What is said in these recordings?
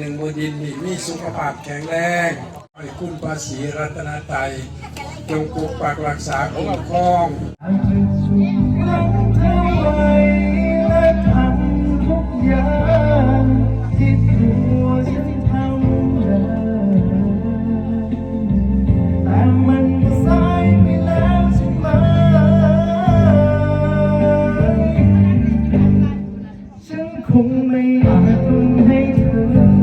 หนึ่งบดินทร์นี่มีสุขภาพแข็งแรงให้คุณภาษีรัตนไตรยจงปกปักรักษาคุ้มครองคงไม่อาจทนให้เธอ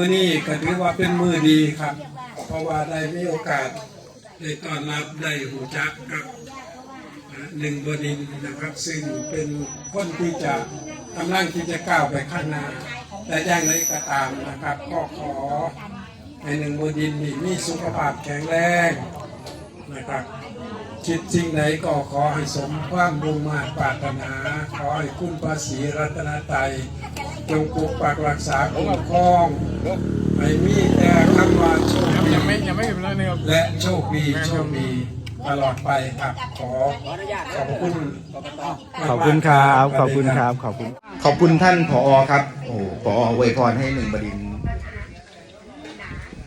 มือนี้ก็ถือว่าเป็นมือดีครับ เพราะว่าได้มีโอกาสได้ต้อนรับได้หูจักกับหนึ่งบดินนะครับ ซึ่งเป็นคนที่จะกำลังที่จะก้าวไปข้างหน้า แต่อย่างไรก็ตามนะครับ ก็ขอให้หนึ่งบดินทร์นี่มีสุขภาพแข็งแรงนะครับคิดสิ่งไหนก็ขอให้สมความมุ่งมา่ปรารถนา ขอให้คุณภาษีรัตนไตรัย จงปกปักรักษาคุ้มครองให้มีแต่คำว่าโชคดียังไม่ยังไม่เห็นเลยนะครับและโชคดีโชคดีตลอดไปครับขอขอบคุณขอบคุณครับขอบคุณครับขอบคุณ ขอบคุณท่านผอครับโอ้ผออวยพรให้หนึ่งบดินทร์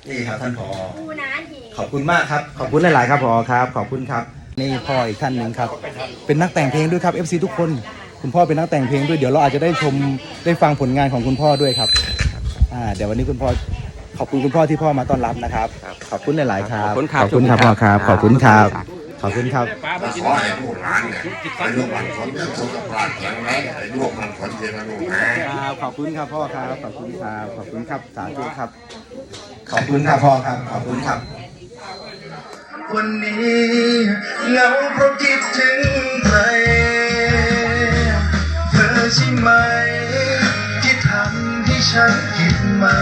นี่ครับท่านผอขอบคุณมากครับขอบคุณหลาย ๆ ครับผอครับ ขอบคุณครับ นี่พ่ออีกท่านหนึ่งครับ เป็นนักแต่งเพลงด้วยครับ FC ทุกคน คุณพ่อเป็นนักแต่งเพลงด้วยเดี๋ยวเราอาจจะได้ชมได้ฟังผลงานของคุณพ่อด้วยครับอ่าเดี๋ยววันนี้คุณพ่อขอบคุณคุณพ่อที่พ่อมาต้อนรับนะครับ ขอบคุณหลายๆครับขอบคุณครับขอบคุณครับพ่อครับ ขอบคุณครับ ขอบคุณครับขอให้ลูกหลานเนี่ยอายุมันขนยืนสุขภาพแข็งแรงอายุมันขนยืนนะลูกนะครับขอบคุณครับพ่อครับ ขอบคุณครับขอบคุณครับสาธุครับ ขอบคุณครับพ่อครับ ขอบคุณครับ วันนี้เหงาเพร ใช่ไหม ที่ทำให้ฉันคิดมา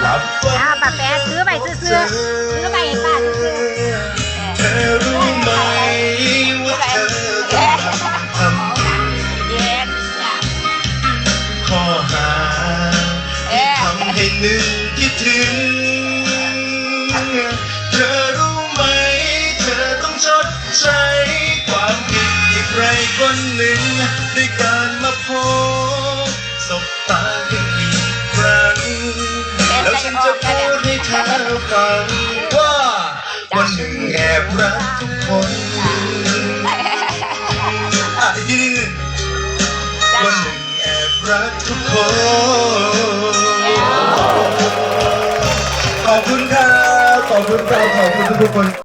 หลับฝันอ้าวป้าแป๊ะซื้อไปซื้อๆซื้อไปให้ป้าซื้อเธอรู้ไหมว่าเธอทำๆเย็นข้อหาเอ๊ะทำให้นึกคิดถึง เธอรู้ไหม เธอต้องชดใช้ ให้เธอฟังว่าวันหนึ่งแอบรักทุกคนอะอีกทีหนึงวันหนึ่งแอบรักทุกคน ขอบคุณครับ ขอบคุณครับขอบคุณทุกๆคน